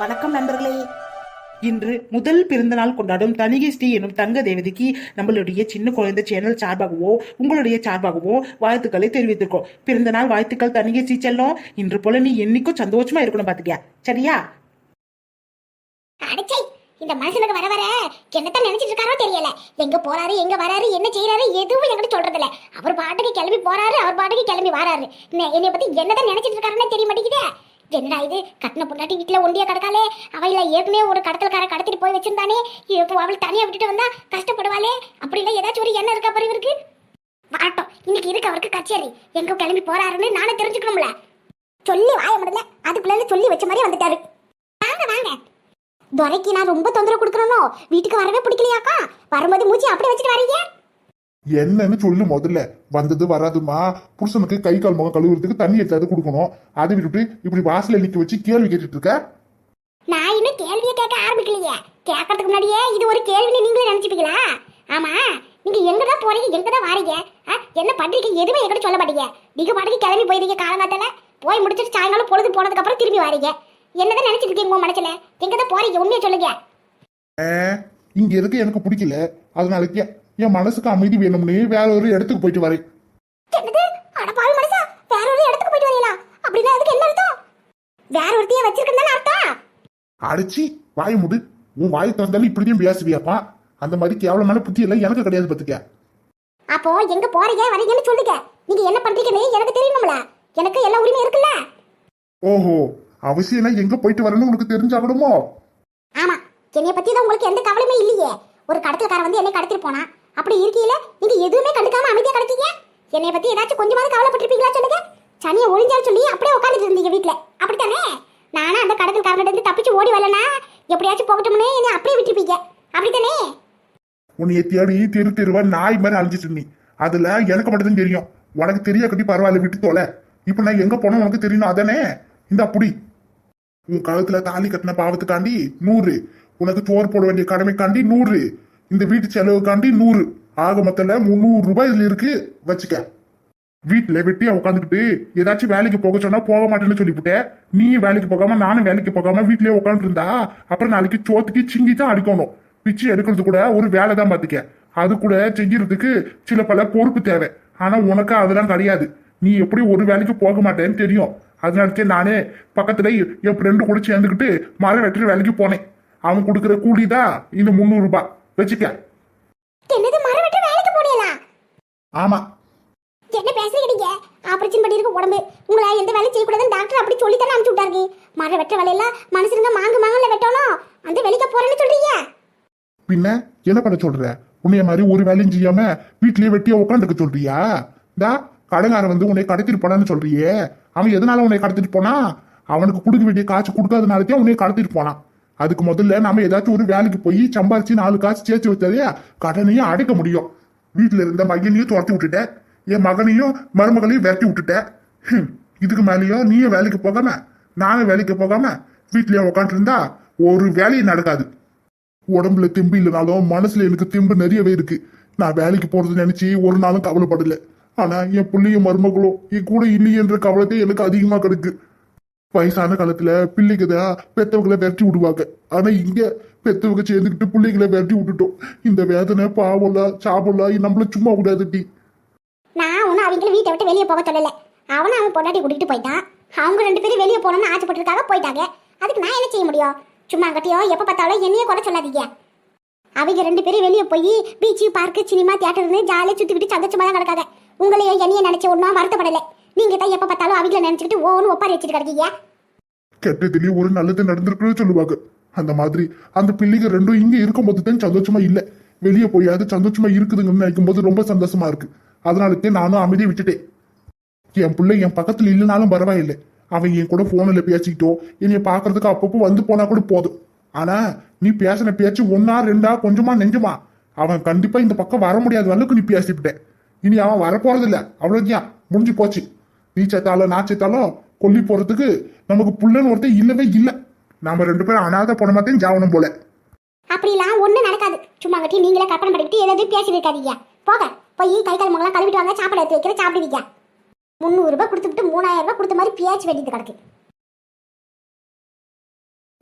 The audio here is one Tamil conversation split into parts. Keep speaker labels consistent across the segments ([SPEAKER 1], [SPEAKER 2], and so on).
[SPEAKER 1] வணக்கம் நண்பர்களே. இன்று முதல் பிறந்தநாள் கொண்டாடும் தனிகை ஸ்ரீ எனும் தங்க தேவதைக்கு நம்மளுடைய சின்ன குழந்தை சேனல் சார்பாகவோ உங்களுடைய சார்பாகவோ வாழ்த்துக்களை தெரிவித்திருக்கோம். பிறந்தநாள் வாழ்த்துக்கள் தனிகை ஸ்ரீ செல்லம். இன்று போல நீ என்னைக்கும் சந்தோஷமா இருக்கணும் பாத்துக்கியா? சரியா?
[SPEAKER 2] அடச்சை இந்த மனுஷனுக்கு வர வர என்னத்தான் நினைச்சிட்டு இருக்காரோ தெரியல. எங்க போறாரு எங்க வராரு என்ன செய்யறாரு எதுவும் என்கிட்ட சொல்றது இல்ல அவர் பாட்டுக்கு கிளம்பி போறாரு அவர் பாட்டுக்கு கிளம்பி வராரு. என்ன- பத்தி என்னதான் நினைச்சிட்டு இருக்காருன்னு தெரிய மாட்டேங்குதே. என்னடா இது? கட்டின பொண்டாட்டி வீட்டில் ஒண்டியா கிடக்காளே? அவையில ஏற்கனவே ஒரு கடத்தல்கார கடத்திட்டு போய் வச்சிருந்தானே? இப்போ அவள் தனியாக விட்டுட்டு வந்தா கஷ்டப்படுவாளே? அப்படிலாம் ஏதாச்சும் ஒரு எண்ணம் இருக்கா பாரு இவருக்கு வரட்டும். இன்னைக்கு இருக்கு அவருக்கு கச்சேரி? எங்க கிளம்பி போறாருன்னு நானே தெரிஞ்சுக்கணும்ல. சொல்லி வாய முடியல அதுக்குள்ள சொல்லி வச்ச மாதிரி வந்துட்டாரு. வாங்க வாங்க. துரைக்கு நான் ரொம்ப தொந்தரவு கொடுக்கணும் வீட்டுக்கு வரவே பிடிக்கலையாக்கா? வரும்போது மூச்சு அப்படி வச்சுட்டு வரீங்க?
[SPEAKER 3] என்னன்னு சொல்லு முதல்ல. வந்தது வராதுமா. புருஷனுக்கு கை கால் முகம் கழுவுறதுக்கு தண்ணி எடுத்தாது கொடுக்கணும். அதை விட்டுட்டு இப்படி வாசல்ல நிக்க வச்சு கேள்வி கேட்டுட்டு இருக்க?
[SPEAKER 2] நான் இன்னும் கேள்வியை கேட்க ஆரம்பிக்கலையே. கேட்கறதுக்கு முன்னாடியே இது ஒரு கேள்வின்னு நீங்களே நினைச்சுப்பீங்களா? ஆமா. நீங்க எங்க தான் போறீங்க எங்க தான் வாரீங்க என்ன பண்றீங்க எதுவுமே என்கிட்ட சொல்ல மாட்டீங்க. நீங்க பாட்டுக்கு கிளம்பி போயிருக்கீங்க காலங்காத்தால போய் முடிச்சிட்டு சாயங்காலம் பொழுது போனதுக்கு அப்புறம் திரும்பி வாரீங்க. என்னதான் நினைச்சிட்டு இருக்கீங்க உங்க மனசுல? எங்க தான் போறீங்க உண்மையை சொல்லுங்க.
[SPEAKER 3] இங்க இருக்க எனக்கு பிடிக்கல. அதனாலக்கு என் மனசுக்கு அமைதி வேணும்னு வேற ஒரு இடத்துக்கு போயிட்டு வரேன்.
[SPEAKER 2] வேற ஒரு இடத்துக்கு போயிட்டு வரீங்களா? அப்படின்னா அதுக்கு என்ன அர்த்தம்? வேற ஒருத்தைய வச்சிருக்கேன்னு அர்த்தம்?
[SPEAKER 3] அடிச்சு வாய முடு. உன் வாய் திறந்தாலும் இப்படியும் பேசுவியாப்பா. அந்த மாதிரி கேவலமான புத்தி எல்லாம் எனக்கு கிடையாது பத்துக்க
[SPEAKER 2] அப்போ எங்க போறீங்க வரீங்கன்னு சொல்லுங்க. நீங்க என்ன பண்றீங்கன்னு எனக்கு தெரியணும்ல. எனக்கு எல்லா உரிமை இருக்குல்ல?
[SPEAKER 3] ஓஹோ அவசியம் எங்க போயிட்டு வரேன்னு உனக்கு தெரிஞ்சாகணுமோ?
[SPEAKER 2] ஆமா. என்னைய பத்தி தான் உங்களுக்கு எந்த கவலையுமே இல்லையே. ஒரு கடத்தல்காரன் வந்து என்னை கடத்திட்டு போனா அப்படி இருக்கீல நீங்க எதுவுமே கண்டுக்காம அமைதியா கடத்தீங்க என்னை பத்தி ஏதாச்சும் கொஞ்சமாவது கவலைப்பட்டிருப்பீங்களா சொல்லுங்க. சனியை ஒழிஞ்சாலும் சொல்லி அப்படியே உட்காந்துட்டு இருந்தீங்க வீட்டுல அப்படித்தானே? நானும் அந்த கடத்தல்காரங்கிட்ட இருந்து தப்பிச்சு ஓடி வரலனா? எப்படியாச்சும் போகட்டும்னு என்னை அப்படியே விட்டுருப்பீங்க. அப்படித்தானே?
[SPEAKER 3] உன்னைய தேடி தெரு தெருவா நாய் மாதிரி அழிஞ்சிட்டு நீ அதுல எனக்கு மட்டும் தெரியும். உனக்கு தெரிய கட்டி பரவாயில்ல விட்டு தோல. இப்ப நான் எங்க போனோம் உனக்கு தெரியணும் அதானே? இந்த அப்படி உன் கழுத்துல தாலி கட்டின பாவத்துக்காண்டி நூறு. உனக்கு சோறு போட வேண்டிய கடமைக்காண்டி நூறு. இந்த வீட்டு செலவுக்காண்டி நூறு. ஆக மொத்தல முந்நூறு ரூபாய் இதுல இருக்கு. வச்சுக்க. வீட்டுல வெட்டியா உட்காந்துக்கிட்டு ஏதாச்சும் வேலைக்கு போக சொன்னா போக மாட்டேன்னு சொல்லிவிட்டேன் நீ வேலைக்கு போகாம நானும் வேலைக்கு போகாம வீட்லயே உட்காந்து இருந்தா அப்புறம் நாளைக்கு சோத்துக்கு சிங்கி தான் அடிக்கணும். பிச்சு எடுக்கிறது கூட ஒரு வேலை தான் பாத்துக்க. அது கூட செய்யறதுக்கு சில பல பொறுப்பு தேவை. ஆனா உனக்கு அதெல்லாம் கிடையாது. நீ எப்படி ஒரு வேலைக்கு போக மாட்டேன்னு தெரியும். அதனால நானே பக்கத்துல என் ஃப்ரெண்டு கூட சேர்ந்துக்கிட்டு மரம் வெட்டுற வேலைக்கு போனேன். அவன் கொடுக்குற கூலி தான் இந்த முந்நூறு ரூபாய். வச்சுக்க.
[SPEAKER 2] என்னது மரம் வெட்ட வேலைக்கு போனீங்களா?
[SPEAKER 3] ஆமா.
[SPEAKER 2] என்ன பேசுறீங்க? ஆபரேஷன் பண்ணிருக்க உடம்பு. உங்களை எந்த வேலையும் செய்யக்கூடாதுன்னு டாக்டர் அப்படி சொல்லி தானே அனுப்பிச்சு விட்டாரு. மரம் வெட்ட வேலையெல்லாம் மனுஷனுங்க மாங்கு மாங்கல வெட்டணும். அந்த வேலைக்கு போறேன்னு சொல்றீங்க?
[SPEAKER 3] பின்ன என்ன பண்ண சொல்ற? உன்னைய மாதிரி ஒரு வேலையும் செய்யாம வீட்லயே வெட்டியா உட்காந்துக்க சொல்றியா? டா கடங்காரன் வந்து உன்னை கடத்திட்டு போனான்னு சொல்றியே. அவன் எதனால உன்னை கடத்திட்டு போனா? அவனுக்கு கொடுக்க வேண்டிய காசு கொடுக்காதனாலதே உன்னை கடத்திட்டு போனான். அதுக்கு முதல்ல நாம ஏதாச்சும் ஒரு வேலைக்கு போய் சம்பாரிச்சு நாலு காசு சேர்த்து வச்சாதே கடனையும் அடைக்க முடியும். வீட்டுல இருந்த மகனையும் துரத்தி விட்டுட்டேன். என் மகனையும் மருமகளையும் விரட்டி விட்டுட்டேன். இதுக்கு மேலேயும் நீயும் வேலைக்கு போகாம நானும் வேலைக்கு போகாம வீட்லயே உக்காந்துருந்தா ஒரு வேலையும் நடக்காது. உடம்புல திம்பு இல்லைனாலும் மனசுல எனக்கு திம்பு நிறையவே இருக்கு. நான் வேலைக்கு போறது நினைச்சு ஒரு நாளும் கவலைப்படல. ஆனா என் பிள்ளையும் மருமகளும் என் கூட இல்லையன்ற கவலத்தை எனக்கு அதிகமா கிடக்கு. வயசான காலத்துல பிள்ளைக்கு தான் பெத்தவங்களை விரட்டி விடுவாங்க. ஆனா இங்க பெத்தவங்க சேர்ந்துக்கிட்டு பிள்ளைங்களை விரட்டி விட்டுட்டோம். இந்த வேதனை பாவம்ல சாபம்லாம் நம்மள சும்மா விடாதுட்டி
[SPEAKER 2] நான் ஒன்றும் அவங்கள வீட்டை விட்டு வெளியே போக சொல்லல அவனை அவன் பொண்டாட்டி கூட்டிட்டு போயிட்டான். அவங்க ரெண்டு பேரும் வெளியே போகணும்னு ஆசைப்பட்டிருக்காக போயிட்டாங்க. அதுக்கு நான் என்ன செய்ய முடியும்? சும்மா அங்கட்டியோ எப்ப பார்த்தாலும் என்னையே குறை சொல்லாதீங்க. அவங்க ரெண்டு பேரும் வெளியே போய் பீச்சு பார்க்கு சினிமா தியேட்டர்னு ஜாலியாக சுத்திக்கிட்டு சந்தோஷமா தான் கிடக்காங்க. உங்களையும் என்னைய நினைச்ச ஒன்றும் வருத்தப்படலை. நீங்க தான் எப்ப பார்த்தாலும் அவங்கள நினைச்சுக்கிட்டு ஓன்னு ஒப்பாரி வச்சுட்டு கிடக்கீங்க.
[SPEAKER 3] கெட்டதுலயும் ஒரு நல்லது நடந்திருக்குன்னு சொல்லுவாங்க. அந்த மாதிரி அந்த பிள்ளைங்க ரெண்டும் இங்க இருக்கும்போது தான் சந்தோஷமா இல்ல. வெளியே போயாது சந்தோஷமா இருக்குதுங்கன்னு நினைக்கும் போது ரொம்ப சந்தோஷமா இருக்கு. அதனாலத்தே நானும் அமைதியை விட்டுட்டேன். என் பிள்ளை என் பக்கத்துல இல்லைனாலும் பரவாயில்லை. அவன் என் கூட போன்ல பேசிக்கிட்டோ என்னைய பாக்குறதுக்கு அப்பப்போ வந்து போனா கூட போதும். ஆனா நீ பேசின பேச்சு ஒன்னா ரெண்டா கொஞ்சமா நெஞ்சுமா? அவன் கண்டிப்பா இந்த பக்கம் வர முடியாத அளவுக்கு நீ பேசிவிட்டேன் இனி அவன் வரப்போறதில்ல. அவ்வளவுதான். முடிஞ்சு போச்சு. நீ செத்தாலும் நான் செத்தாலும் கொல்லி போறதுக்கு நமக்கு புள்ளன்னு ஒருத்தன் இல்லவே இல்லை. நாம ரெண்டு பேரும் அனாதை போன மாத்தையும் ஜாவனம் போல.
[SPEAKER 2] அப்படிலாம் ஒன்றும் நடக்காது. சும்மா கட்டி நீங்களே கற்பனை பண்ணிக்கிட்டு ஏதாவது பேசி இருக்காதீங்க. போக போய் கை கால் முகலாம் கழுவிட்டு வாங்க. சாப்பாடு எடுத்து வைக்கிற சாப்பிடுவீங்க முந்நூறுரூபா கொடுத்துட்டு மூணாயிரம் ரூபாய் கொடுத்த மாதிரி பேச்சு வேண்டியது கிடக்கு.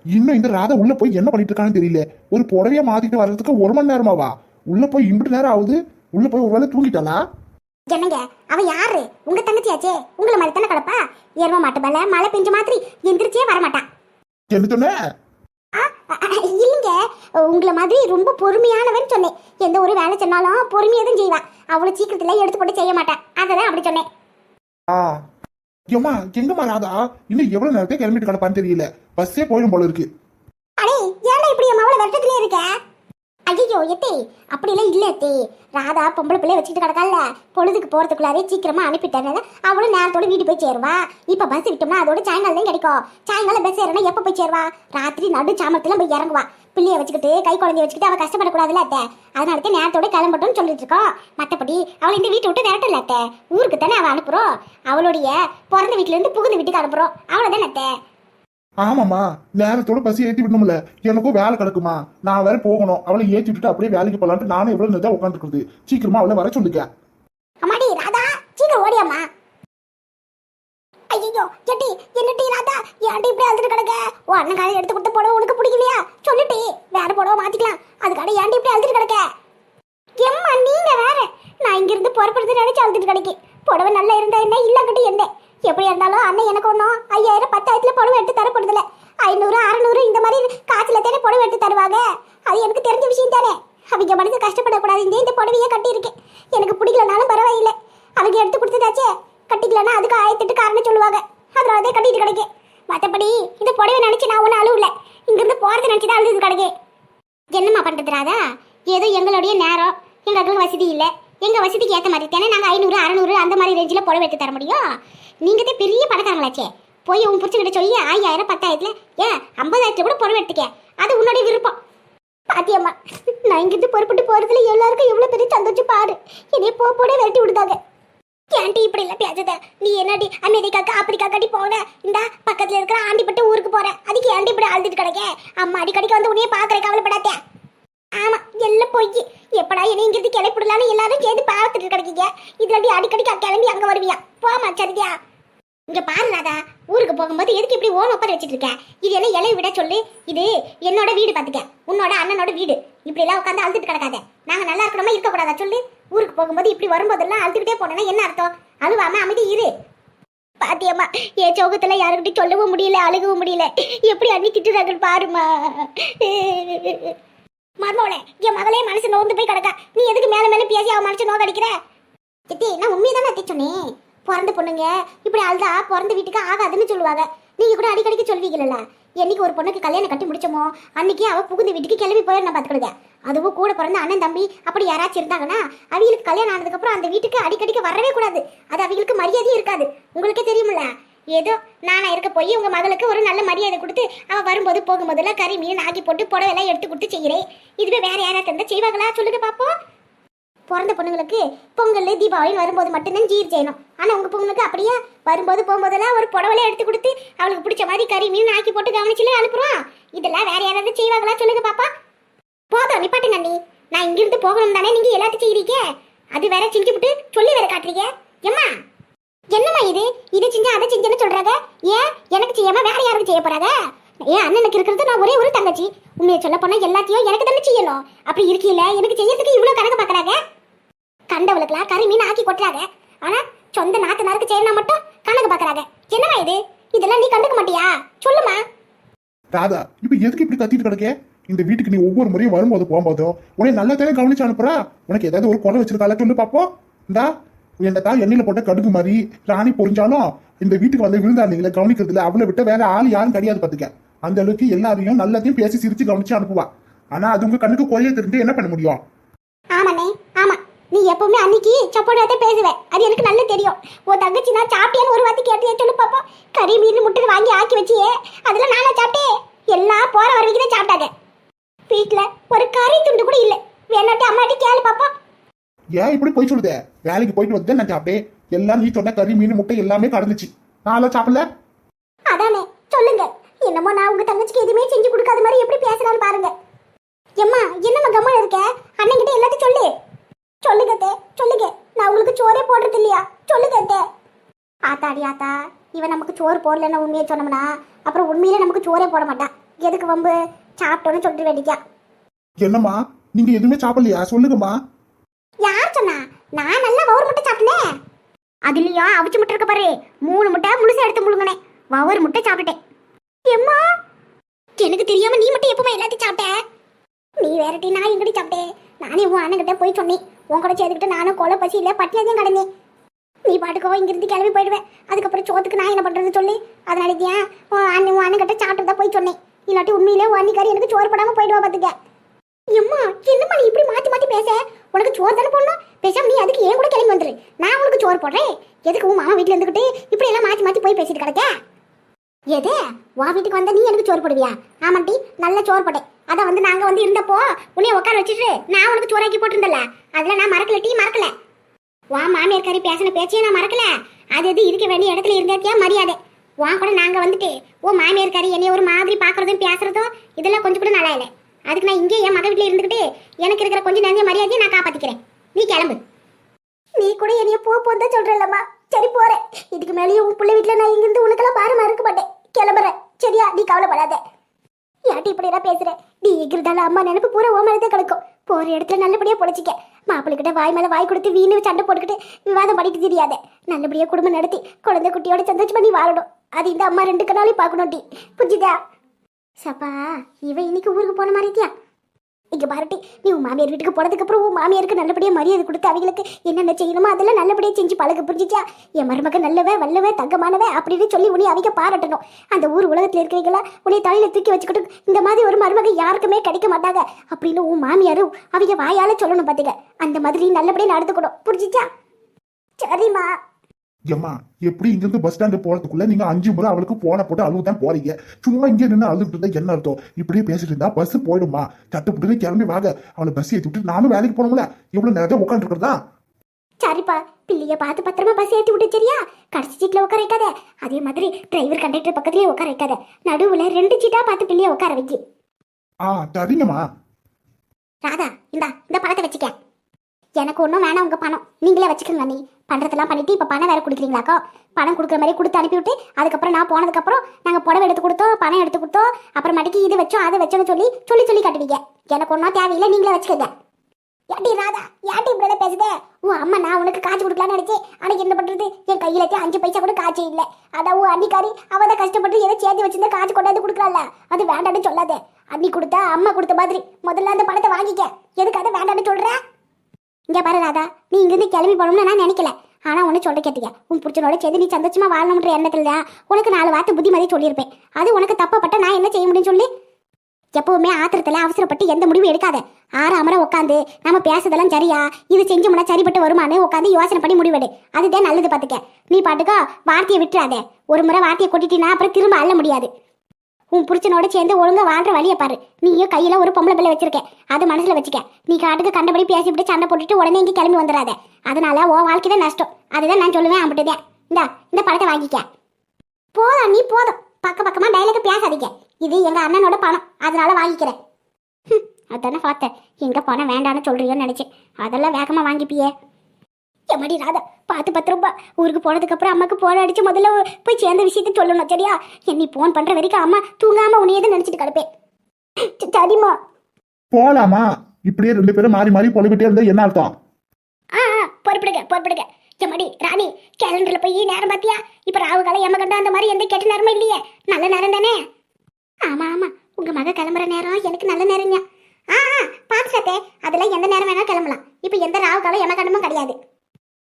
[SPEAKER 3] இன்னும் இந்த ராதா உள்ள போய் என்ன பண்ணிட்டு இருக்கான்னு தெரியல. ஒரு புடவைய மாத்திட்டு வர்றதுக்கு ஒரு மணி நேரமாவா? உள்ள போய் இம்புட்டு நேரம் ஆகுது. உள்ள போய் ஒருவேளை தூங்கிட்டாளா?
[SPEAKER 2] என்னங்க அவ யாரு? உங்க தங்கச்சியாச்சே? உங்களை மாதிரி தானே கிடப்பா? எரும மாட்டு பல மழை பெஞ்ச மாதிரி எந்திரிச்சே வரமாட்டா
[SPEAKER 3] என்ன சொன்ன?
[SPEAKER 2] இல்லைங்க. உங்களை மாதிரி ரொம்ப பொறுமையானவன் சொன்னேன். எந்த ஒரு வேலை சொன்னாலும் பொறுமையா தான் செய்வா அவ்வளவு சீக்கிரத்துல எடுத்து போட்டு செய்ய மாட்டேன். அதான் அப்படி சொன்னேன்.
[SPEAKER 3] ஆ. ஏம்மா எங்கம்மா ராதா? இன்னும் எவ்வளவு நேரத்தை கிளம்பிட்டு கிடப்பான்னு தெரியல. பஸ்ஸே போயிடும் போல இருக்கு.
[SPEAKER 2] அடே ஏன்டா இப்படி என் மவளை வெட்டத்திலே இருக்க? ஐயோ எத்தே? அப்படிலாம் இல்லை எத்தே. ராதா பொம்பளை பிள்ளைய வச்சுட்டு கிடக்கால பொழுதுக்கு போகிறதுக்குள்ளாரே சீக்கிரமா அனுப்பிட்டேன் அவளும் நேரத்தோட வீடு போய் சேருவா. இப்ப பஸ் விட்டோம்னா அதோட சாயங்காலம் தான் கிடைக்கும். சாயங்காலம் பஸ் ஏறனா எப்போ போய் சேருவா? ராத்திரி நடு சாமத்துல போய் இறங்குவா. பிள்ளைய வச்சுக்கிட்டு கை குழந்தைய வச்சுக்கிட்டு அவள் கஷ்டப்படக்கூடாதுல்ல அத்தை. அதனால தான் நேரத்தோட கிளம்பட்டும்னு சொல்லிட்டு இருக்கோம். மத்தபடி அவளை இந்த வீட்டை விட்டு விரட்டல அத்தை. ஊருக்கு தானே அவள் அனுப்புறோம். அவளுடைய பிறந்த வீட்டிலேருந்து புகுந்த வீட்டுக்கு அனுப்புறோம். அவ்வளோதானே அத்தை?
[SPEAKER 3] ஆமாம்மா நேரத்தோட பஸ் ஏற்றி விடணும்ல. எனக்கும் வேலை கிடக்குமா? நான் வேற போகணும். அவளை ஏற்றி விட்டுட்டு அப்படியே வேலைக்கு போலான்ட்டு நானும் எவ்வளோ நேரம் உட்காந்துருக்குது சீக்கிரமா அவளை வர சொல்லுங்க.
[SPEAKER 2] அம்மாடி ராதா சீக்கிரம் ஓடியாம்மா ஐயோ எட்டி என்னடி ராதா? ஏன்டி இப்படி அழுதுட்டு கிடக்க? ஓ அண்ணன் காலையில் எடுத்து கொடுத்த புடவை உனக்கு பிடிக்கலையா? சொல்லுட்டி வேற புடவை மாத்திக்கலாம். அதுக்காக ஏன்டி இப்படி அழுதுட்டு கிடக்க? எம்மா நீங்க வேற. நான் இங்க இருந்து புறப்படுறது நினைச்சு அழுதுட்டு கிடக்கி புடவை நல்லா இருந்தா என்ன? இல்லாக்கட்டி என்ன? எப்படி இருந்தாலும் அண்ணன் எனக்கு ஒன்றும் ஐயாயிரம் பத்தாயிரத்துல புடவை எடுத்து தரப்படுதில்ல ஐநூறு அறநூறு இந்த மாதிரி காய்ச்சல தானே புடவை எடுத்து தருவாங்க. அது எனக்கு தெரிஞ்ச விஷயம் தானே. அவங்க மனசு கஷ்டப்படக்கூடாது. இந்த இந்த புடவையே கட்டியிருக்கேன். எனக்கு பிடிக்கலனாலும் பரவாயில்லை. அவங்க எடுத்து கொடுத்ததாச்சே கட்டிக்கலன்னா அதுக்கு ஆயத்திட்டு காரணம் சொல்லுவாங்க. அதனால தான் கட்டிட்டு கிடைக்கு மற்றபடி இந்த புடவை நினச்சி நான் ஒன்றும் அழுவல. இங்கேருந்து போகிறது நினச்சி தான் அழுது கிடைக்கேன். என்னம்மா பண்ணுறது ராதா? ஏதோ எங்களுடைய நேரம். எங்களுக்கு வசதி இல்லை. எங்கள் வசதிக்கு ஏற்ற மாதிரி தானே நாங்கள் ஐநூறு அறநூறு அந்த மாதிரி ரேஞ்சில் புடவை எடுத்து தர முடியும்? நீங்க தான் பெரிய பணக்காரங்களாச்சே. போய் உன் பிடிச்சிக்கிட்ட சொல்லி ஐயாயிரம் பத்தாயிரத்துல ஏன் ஐம்பதாயிரத்துல கூட புடவை எடுத்துக்க. அது உன்னுடைய விருப்பம். பாத்தியம்மா நான் இங்கிருந்து பொறுப்பிட்டு போறதுல எல்லாருக்கும் எவ்வளவு பெரிய சந்தோஷம் பாரு. இதே போ போட விரட்டி விடுதாங்க. ஏன்டி இப்படி எல்லாம் பேசுத? நீ என்னடி அமெரிக்காக்கு ஆப்பிரிக்காக்காடி போன? இந்த பக்கத்துல இருக்கிற ஆண்டிப்பட்டு ஊருக்கு போற. அதுக்கு ஏன்டி இப்படி அழுதுட்டு கிடக்க? அம்மா அடிக்கடிக்கு வந்து உன்னைய பாக்குற கவலைப்படாத. ஆமா எல்லாம் போய். எப்படா என்ன இங்கிருந்து கிளப்பிடலான்னு எல்லாரும் சேர்ந்து பார்த்துட்டு கிடைக்கீங்க? இதுல அடிக்கடிக்கு அடிக்கடி கிளம்பி அங்க வருவியா? போமா சரியா இங்க பாரு ராதா ஊருக்கு போகும்போது எதுக்கு இப்படி ஓன் ஒப்பர் வச்சிட்டு இருக்க? இது என்ன இலைய விட சொல்லு. இது என்னோட வீடு பாத்துக்க. உன்னோட அண்ணனோட வீடு. இப்படி எல்லாம் உட்காந்து அழுதுட்டு கிடக்காத. நாங்க நல்லா இருக்கணுமா? இருக்க கூடாதா சொல்லு. ஊருக்கு போகும்போது இப்படி வரும்போதெல்லாம் அழுதுகிட்டே போனேன்னா என்ன அர்த்தம்? அழுவாம அமைதி இரு. பாத்தியம்மா என் சோகத்துல யாருக்கிட்டையும் சொல்லவும் முடியல அழுகவும் முடியல. எப்படி அண்ணி திட்டுறாங்கன்னு பாருமா மர்மோளே என் மகளே மனசு நோந்து போய் கிடக்கா. நீ எதுக்கு மேல மேல பேசி அவன் மனசு நோக்கடிக்கிற சித்தி நான் உண்மையை அத்தை சொன்னேன். பிறந்த பொண்ணுங்க. இப்படி அழுதா பிறந்த வீட்டுக்கு ஆகாதுன்னு சொல்லுவாங்க. நீங்க கூட அடிக்கடிக்கு சொல்வீங்கல்ல. என்னைக்கு ஒரு பொண்ணுக்கு கல்யாணம் கட்டி முடிச்சோமோ அன்னைக்கு அவ புகுந்த வீட்டுக்கு கிளம்பி போயிடணும் பாத்துக்கிடுங்க அதுவும் கூட பிறந்த அண்ணன் தம்பி அப்படி யாராச்சும் இருந்தாங்கன்னா அவங்களுக்கு கல்யாணம் ஆனதுக்கப்புறம் அந்த வீட்டுக்கு அடிக்கடிக்கு வரவே கூடாது. அது அவங்களுக்கு மரியாதையும் இருக்காது. உங்களுக்கே தெரியுமில்ல ஏதோ நானா இருக்க போய் உங்க மகளுக்கு ஒரு நல்ல மரியாதை கொடுத்து அவ வரும்போது போகும்போதெல்லாம் கறி மீன் ஆக்கி போட்டு புடவை எல்லாம் எடுத்து கொடுத்து செய்கிறேன் இதுவே வேற யாராவது இருந்தால் செய்வாங்களா? சொல்லுங்க பாப்போம். பிறந்த பொண்ணுங்களுக்கு பொங்கல் தீபாவளி வரும்போது மட்டும்தான் ஜீர் செய்யணும். ஆனால் உங்கள் பொண்ணுக்கு அப்படியே வரும்போது போகும்போதெல்லாம் ஒரு புடவைல எடுத்து கொடுத்து அவளுக்கு பிடிச்ச மாதிரி கறி மீன் ஆக்கி போட்டு கவனிச்சுல அனுப்புறோம். இதெல்லாம் வேற யாராவது செய்வாங்களா சொல்லுங்க பாப்பா. போதும் நிப்பாட்டுங்க அண்ணி. நான் இங்கிருந்து போகணும் தானே நீங்க எல்லாத்தையும் செய்கிறீங்க அது வேற செஞ்சு விட்டு சொல்லி வேற காட்டுறீங்க. எம்மா என்னம்மா இது? இதை செஞ்சா அதை செஞ்சேன்னு சொல்றாங்க ஏன்? எனக்கு செய்யாம வேற யாருக்கு செய்ய போறாங்க ஏன் அண்ணனுக்கு இருக்கிறது நான் ஒரே ஒரு தங்கச்சி. உண்மையை சொல்ல போனா எல்லாத்தையும் எனக்கு தானே செய்யணும். அப்படி இருக்கீல எனக்கு செய்யறதுக்கு இவ்வளவு கணக்கு பாக்குறாங்க? கண்டவளுக்குலாம் கறி மீன் ஆக்கி கொட்டுறாங்க. ஆனா சொந்த நாத்தனாருக்கு செய்யணும் மட்டும் கணக்கு பாக்குறாங்க. என்னம்மா இது? இதெல்லாம் நீ கண்டுக்க மாட்டியா? சொல்லுமா
[SPEAKER 3] ராதா இப்ப எதுக்கு இப்படி கத்திட்டு கிடக்க? இந்த வீட்டுக்கு நீ ஒவ்வொரு முறையும் வரும்போது போகும்போதும் உன்னை நல்லா தானே கவனிச்சு அனுப்புறா? உனக்கு ஏதாவது ஒரு குறை வச்சிருக்கால சொல்லு பாப்போம். இந்தா என்ன தான் எண்ணெயில போட்ட கடுகு மாதிரி ராணி பொறிஞ்சாலும் இந்த வீட்டுக்கு வந்து விருந்தாளிகளை கவனிக்கிறதுல அவளை விட்ட வேற ஆள் யாரும் கிடையாது பாத்துக்க. அந்த அளவுக்கு எல்லாரையும் நல்லதையும் பேசி சிரிச்சு கவனிச்சு அனுப்புவா. ஆனா அது உங்க கண்ணுக்கு குறைய தெரிஞ்சு என்ன பண்ண முடியும்?
[SPEAKER 2] ஆமாண்ணே ஆமா. நீ எப்பவுமே அன்னைக்கு சப்போட்டாத்தே பேசுவ. அது எனக்கு நல்லா தெரியும். உன் தங்கச்சி நான் சாப்பிட்டேன்னு ஒரு வார்த்தை கேட்டியே சொல்லு பாப்போம். கறி மீன் முட்டை வாங்கி ஆக்கி வச்சியே. அதெல்லாம் நானா சாப்பிட்டேன் எல்லாம் போற வரைக்கும் தான் சாப்பிட்டாங்க. வீட்டுல ஒரு கறி துண்டு கூட இல்ல. வேணாட்டி அம்மாட்டி கேளு பாப்போம்.
[SPEAKER 3] ஏன் இப்படி போய் சொல்லுதே? வேலைக்கு போயிட்டு வந்து நான் சாப்பிட்டேன். எல்லாம் நீ சொன்ன கறி மீன் முட்டை எல்லாமே கடந்துச்சு. நான் சாப்பிடல?
[SPEAKER 2] அதானே சொல்லுங்க. என்னமோ நான் உங்க தங்கச்சிக்கு எதுவுமே செஞ்சு கொடுக்காத மாதிரி எப்படி பேசுறான்னு பாருங்க. எம்மா என்னம்மா கம்மா இருக்க? அண்ணன் கிட்ட எல்லாத்தையும் சொல்லு. சொல்லுங்க அத்தை சொல்லுங்க. நான் உங்களுக்கு சோறே போடுறது இல்லையா? சொல்லுங்க அத்தை. ஆத்தாடி ஆத்தா இவன் நமக்கு சோறு போடலன்னு உண்மையை சொன்னோம்னா அப்புறம் உண்மையிலே நமக்கு சோறே போட மாட்டான் எதுக்கு வம்பு? சாப்பிட்டோன்னு சொல்லிட்டு வேண்டிக்கா.
[SPEAKER 3] என்னம்மா நீங்க எதுவுமே சாப்பிடலையா? சொல்லுங்கம்மா.
[SPEAKER 2] யார் சொன்னா? நான் நல்லா வவுறு முட்டை சாப்பிட்டேன். அதுலயும் அவிச்சு முட்டை இருக்க பாரு. மூணு முட்டை முழுசா எடுத்து முழுங்கினேன். வவுறு முட்டை சாப்பிட்டுட்டேன். எம்மா? எனக்கு தெரியாம நீ மட்டும் எப்பவுமே எல்லாத்தையும் சாப்பிட்ட. நீ வேறட்டி நான் எங்கடி சாப்பிட்டேன் நானே உன் அண்ணன் போய் சொன்னேன். உன் கூட சேர்த்துக்கிட்டு நானும் கொலை பசி இல்லை பட்டியாதையும் கடந்தேன். நீ பாட்டுக்கோ இங்கிருந்து கிளம்பி போயிடுவேன் அதுக்கப்புறம் சோத்துக்கு நான் என்ன பண்ணுறது சொல்லி. அதனால ஏன் உன் அண்ணன் உன் அண்ணன் கிட்ட சாப்பிட்டு தான் போய் சொன்னேன். இல்லாட்டி உண்மையிலே உன் அன்னிக்காரி எனக்கு சோறு போடாமல் போயிடுவா பார்த்துக்க எம்மா என்னம்மா நீ இப்படி மாற்றி மாற்றி பேச? உனக்கு சோறு தானே போடணும்? பேசாம நீ அதுக்கு ஏன் கூட கிளம்பி வந்துரு. நான் உனக்கு சோறு போடுறேன். எதுக்கு உன் மாமா வீட்டில் இருந்துக்கிட்டு இப்படி எல்லாம் மாற்றி மாற்றி போய் பேசிட்டு கிடக்க? எது வா வீட்டுக்கு வந்தா நீ எனக்கு சோறு போடுவியா? ஆமாட்டி நல்ல சோறு போட்டேன். அதை வந்து நாங்க வந்து இருந்தப்போ உன்னைய உட்கார வச்சுட்டு நான் உனக்கு சோறாக்கி போட்டிருந்தல. அதுல நான் மறக்கல டீ மறக்கல. வா மாமியார் கறி பேசின பேச்சையே நான் மறக்கல. அது இது இருக்க வேண்டிய இடத்துல இருந்தாத்தியா மரியாதை. வா கூட நாங்க வந்துட்டு ஓ மாமியார் கறி என்னைய ஒரு மாதிரி பாக்குறதும் பேசுறதும் இதெல்லாம் கொஞ்சம் கூட நல்லா இல்லை. அதுக்கு நான் இங்கே என் மக வீட்டுல இருந்துகிட்டு எனக்கு இருக்கிற கொஞ்சம் நிறைய மரியாதையை நான் காப்பாத்திக்கிறேன். நீ கிளம்பு. நீ கூட என்னைய போ போன்னு தான் சொல்றல்லம்மா சரி போறேன். இதுக்கு மேலேயும் உன் பிள்ளை வீட்டுல நான் இங்கிருந்து உனக்கெல்லாம் பாரு இருக்க மாட்டேன். கிளம்புறேன். சரியா? நீ கவலைப்படாத. யாட்டி இப்படி எல்லாம் பேசுற? நீ இருக்கிறதால அம்மா நினைப்பு பூரா ஓ கிடக்கும். போற இடத்துல நல்லபடியா பொழைச்சிக்க. மாப்பிள்ளைகிட்ட வாய் மேல வாய் கொடுத்து வீணு சண்டை போட்டுக்கிட்டு விவாதம் பண்ணிட்டு தெரியாத. நல்லபடியா குடும்பம் நடத்தி குழந்தை குட்டியோட சந்தோஷம் பண்ணி வாழணும். அது இந்த அம்மா ரெண்டு கனாலையும் பார்க்கணும் டி. புரிஞ்சுதா? சப்பா இவன் இன்னைக்கு ஊருக்கு போன மாதிரி இருக்கியா இங்கே பாருட்டி நீ உன் மாமியார் வீட்டுக்கு போனதுக்கு அப்புறம் உன் மாமியாருக்கு நல்லபடியாக மரியாதை கொடுத்து அவங்களுக்கு என்னென்ன செய்யணுமோ அதெல்லாம் நல்லபடியாக செஞ்சு பழக புரிஞ்சுச்சா? என் மருமக நல்லவ வல்லவ தங்கமானவ அப்படின்னு சொல்லி உனி அவங்க பாராட்டணும். அந்த ஊர் உலகத்தில் இருக்கிறீங்களா? உன்னை தலையில தூக்கி வச்சுக்கிட்டு இந்த மாதிரி ஒரு மருமக யாருக்குமே கிடைக்க மாட்டாங்க அப்படின்னு உன் மாமியாரும் அவங்க வாயால சொல்லணும் பார்த்துக்க அந்த மாதிரி நல்லபடியாக நடந்துக்கணும். புரிஞ்சுச்சா? சரிம்மா.
[SPEAKER 3] ஏம்மா எப்படி இங்கிருந்து பஸ் ஸ்டாண்டு போறதுக்குள்ள நீங்க அஞ்சு முறை அவளுக்கு போன போட்டு அழுவு தான் போறீங்க? சும்மா இங்கே நின்று அழுதுட்டு இருந்தா என்ன அர்த்தம்? இப்படியே பேசிட்டு இருந்தா பஸ் போயிடுமா? சட்டுப்பட்டு கிளம்பி வாங்க. அவளை பஸ் ஏத்தி விட்டு நானும் வேலைக்கு போகணும்ல. இவ்வளவு நேரம் உட்காந்து இருக்கிறதா
[SPEAKER 2] சரிப்பா பிள்ளைய பார்த்து பத்திரமா பஸ் ஏற்றி விட்டு சரியா? கடைசி சீட்ல உட்கார வைக்காத. அதே மாதிரி டிரைவர் கண்டக்டர் பக்கத்துலயே உட்கார வைக்காத. நடுவுல ரெண்டு சீட்டா பார்த்து பிள்ளைய உட்கார வைக்கி.
[SPEAKER 3] ஆ சரிங்கம்மா.
[SPEAKER 2] ராதா இந்தா இந்த பணத்தை வச்சுக்க. எனக்கு ஒன்றும் வேணாம் உங்கள் பணம். நீங்களே வச்சுக்கோங்க நீ பண்ணுறதெல்லாம் பண்ணிவிட்டு இப்போ பணம் வேறு கொடுக்குறீங்களாக்கோ? பணம் கொடுக்குற மாதிரி கொடுத்து அனுப்பிவிட்டு அதுக்கப்புறம் நான் போனதுக்கப்புறம் நாங்கள் புடவை எடுத்து கொடுத்தோம் பணம் எடுத்து கொடுத்தோம். அப்புறமேட்டுக்கு இது வச்சோம் அதை வச்சோன்னு சொல்லி சொல்லி சொல்லி காட்டுவீங்க. எனக்கு ஒன்றும் தேவையில்லை நீங்களே வச்சுக்கோங்க. ஏட்டி ராதா ஏட்டி இப்படி பேசுதே? உன் அம்மா நான் உனக்கு காய்ச்சி கொடுக்கலான்னு நினைச்சேன். ஆனால் என்ன பண்ணுறது என் கையில் வச்சு அஞ்சு பைசா கூட காய்ச்சி இல்லை. அதான் உன் அன்னிக்காரி அவ தான் கஷ்டப்பட்டு எதை சேர்த்து வச்சிருந்தா காய்ச்சி கொண்டாந்து கொடுக்கலாம்ல. அது வேண்டாம்னு சொல்லாதே. அன்னி கொடுத்தா அம்மா கொடுத்த மாதிரி முதல்ல அந்த பணத்தை வாங்கிக்க. எதுக்கு அதை வேண்டான்னு சொல்ற? இங்கே பாரு ராதா நீ இங்கிருந்து கிளம்பி போகணும்னு நான் நினைக்கல. ஆனால் உன்னை சொல்ல கேட்டுக்க உன் பிடிச்சனோட சேர்ந்து நீ சந்தோஷமாக வாழணுன்ற எண்ணத்தில் தான் உனக்கு நாலு வார்த்தை புத்திமதி சொல்லியிருப்பேன். அது உனக்கு தப்பப்பட்ட நான் என்ன செய்ய முடியும்னு சொல்லி? எப்பவுமே ஆத்திரத்தில் அவசரப்பட்டு எந்த முடிவும் எடுக்காத. ஆற அமர உட்காந்து நம்ம பேசுறதெல்லாம் சரியா இது செஞ்சோம்னா சரிப்பட்டு வருமானு உட்காந்து யோசனை பண்ணி முடிவெடு. அதுதான் நல்லது பார்த்துக்க நீ பாட்டுக்கோ வார்த்தையை விட்டுறாத. ஒரு முறை வார்த்தையை கொட்டிட்டீன்னா அப்புறம் திரும்ப அள்ள முடியாது. உன் புருஷனோட சேர்ந்து ஒழுங்கா வாழ்ற வழியை பாரு. நீயும் கையில ஒரு பொம்பளை பிள்ளை வச்சிருக்க. அது மனசுல வச்சுக்க. நீ காட்டுக்கு கண்டபடி பேசிவிட்டு சண்டை போட்டுட்டு உடனே இங்கே கிளம்பி வந்துடாத அதனால உன் வாழ்க்கை தான் நஷ்டம். அதுதான் நான் சொல்லுவேன் அப்படிதான் இந்தா இந்த படத்தை வாங்கிக்க. போதும் நீ போதும். பக்க பக்கமா டைலாக பேசாதீங்க. இது எங்க அண்ணனோட பணம். அதனால வாங்கிக்கிறேன். அதானே பார்த்தேன் எங்க பணம் வேண்டான்னு சொல்றியோன்னு நினைச்சேன். அதெல்லாம் வேகமா வாங்கிப்பியே. எம்மாடி ராதா பார்த்து பத்து ரூபாய் ஊருக்கு போனதுக்கு அப்புறம் அம்மாக்கு போன் அடிச்சு முதல்ல போய் சேர்ந்த விஷயத்த சொல்லணும் சரியா? என்னை போன் பண்ற வரைக்கும் அம்மா தூங்காம உன்னையே தான் நினைச்சிட்டு கிடப்பேன். சரிம்மா.
[SPEAKER 3] போலாமா? இப்படியே ரெண்டு பேரும் மாறி மாறி பொழுகிட்டே இருந்தா என்ன அர்த்தம்?
[SPEAKER 2] ஆ ஆ, பொறுப்பிடுங்க பொறுப்பிடுங்க. எம்மாடி ராணி கேலண்டர்ல போய் நேரம் பாத்தியா? இப்ப ராவு காலம் எம கண்டா அந்த மாதிரி எந்த கெட்ட நேரமும் இல்லையே. நல்ல நேரம் தானே? ஆமா ஆமா. உங்க மக கிளம்புற நேரம் எனக்கு நல்ல நேரம்யா. ஆ ஆ பாத்துட்டே அதெல்லாம் எந்த நேரம் வேணா கிளம்பலாம். இப்ப எந்த ராவு காலம் எம கண்டமும் கிடையாது.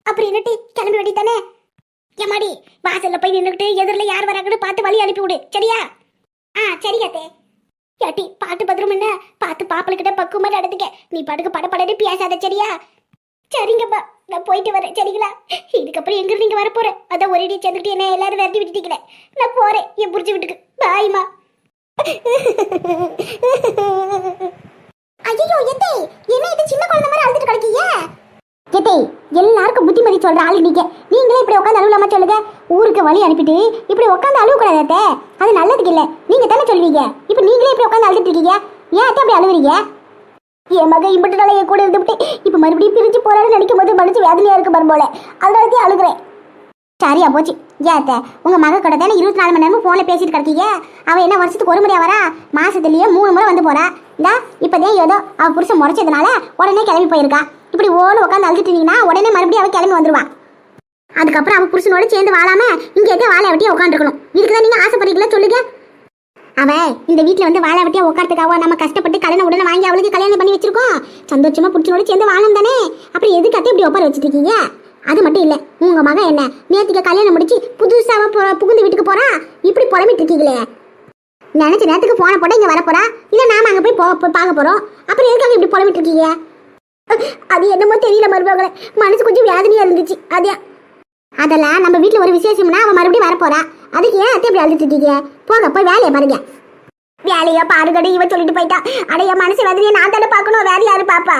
[SPEAKER 2] அப்படி என்னட்டி கிளம்பி வேண்டி தானே எம்மாடி வாசல்ல போய் நின்றுட்டு எதிரில் யார் வராங்கன்னு பார்த்து வழி அனுப்பி விடு சரியா? ஆ சரியாத்தே ஏட்டி பாட்டு பத்திரம் என்ன? பார்த்து பாப்பளுக்கிட்ட பக்குவமா நடந்துக்க. நீ பாட்டுக்கு படப்படன்னு பேசாத சரியா? சரிங்கப்பா நான் போயிட்டு வரேன் சரிங்களா? இதுக்கப்புறம் எங்க நீங்க வர போறேன் அதான் ஒரே சேர்ந்துட்டு என்ன எல்லாரும் விரட்டி விட்டுட்டீங்களே நான் போறேன் என் புரிஞ்சு வீட்டுக்கு. பாய்மா ஐயோ எத்தே என்ன இது சின்ன குழந்தை மாதிரி அழுதுட்டு கிடைக்கீங்க? எத்தே எல்லாருக்கும் புத்திமதி சொல்ற ஆளு நீங்க. நீங்களே இப்படி உட்காந்து அழுவலாமா சொல்லுங்க? ஊருக்கு வழி அனுப்பிட்டு இப்படி உட்காந்து அழுவ அத்தை. அது நல்லதுக்கு இல்ல. நீங்க தானே சொல்லுவீங்க இப்ப நீங்களே இப்படி உட்காந்து அழுதுட்டு இருக்கீங்க? ஏன் அத்தை அப்படி அழுவுறீங்க? என் மக இம்பிட்டு நாள என் கூட இருந்துவிட்டு இப்ப மறுபடியும் பிரிஞ்சு போறான்னு நினைக்கும் போது மனசு வேதனையா இருக்கு மரும்போல அதனாலதான் அழுகுறேன். சரியா போச்சு. ஏத்த உங்க மக கூட தானே இருபத்தி நாலு மணி நேரமும் ஃபோனில் பேசிட்டு கிடக்கீங்க? அவன் என்ன வருஷத்துக்கு ஒரு முறையா வரா? மாசத்துலயே மூணு முறை வந்து போறா? இந்தா இப்பதான் ஏதோ அவ புருஷன் முறைச்சதுனால உடனே கிளம்பி போயிருக்கா. இப்படி ஓடு உட்காந்து அழுதுட்டு உடனே மறுபடியும் அவள் கிளம்பி வந்துடுவான் அதுக்கப்புறம் அவன் புருஷனோட சேர்ந்து வாழாம இங்க எதே வாழை வெட்டியா உட்காந்துருக்கணும் இதுக்குதான் நீங்க ஆசைப்படுறீங்களா சொல்லுங்க. அவ இந்த வீட்டில் வந்து வாழை வெட்டியா உட்காரத்துக்காக நம்ம கஷ்டப்பட்டு கல்யாணம் உடனே வாங்கி அவளுக்கு கல்யாணம் பண்ணி வச்சிருக்கோம். சந்தோஷமா புருஷனோட சேர்ந்து வாழும் தானே. அப்புறம் எதுக்கு அத்தை இப்படி உட்கார வச்சிருக்கீங்க இருக்கீங்க? அது மட்டும் இல்ல உங்க மகன் என்ன நேத்துக்கு கல்யாணம் முடிச்சு புதுசா போ- புகுந்து வீட்டுக்கு போகிறான் இப்படி புலம்பிட்டு இருக்கீங்களே. நினைச்ச நேரத்துக்கு போன போட இங்க வரப்போறா? இல்லை இல்ல நாம அங்க போய் போ- பார்க்க போறோம். அப்புறம் எதுக்காக இப்படி புலம்பிட்டு இருக்கீங்க? அது என்னமோ தெரியல மருமகளே. மனசு கொஞ்சம் வேதனையா இருந்துச்சு. அதே அதெல்லாம் நம்ம வீட்டில் ஒரு விசேஷம்னா அவன் மறுபடியும் வரப்போறா. அதுக்கு ஏன் அத்தை இப்படி அழுதுட்டு இருக்கீங்க? போங்க போய் வேலையை பாருங்க. வேலையா பாருங்கடி இவன் சொல்லிட்டு போயிட்டா. அடைய மனசு வேதனையை நான் தானே பார்க்கணும். வேற யாரு பாப்பா?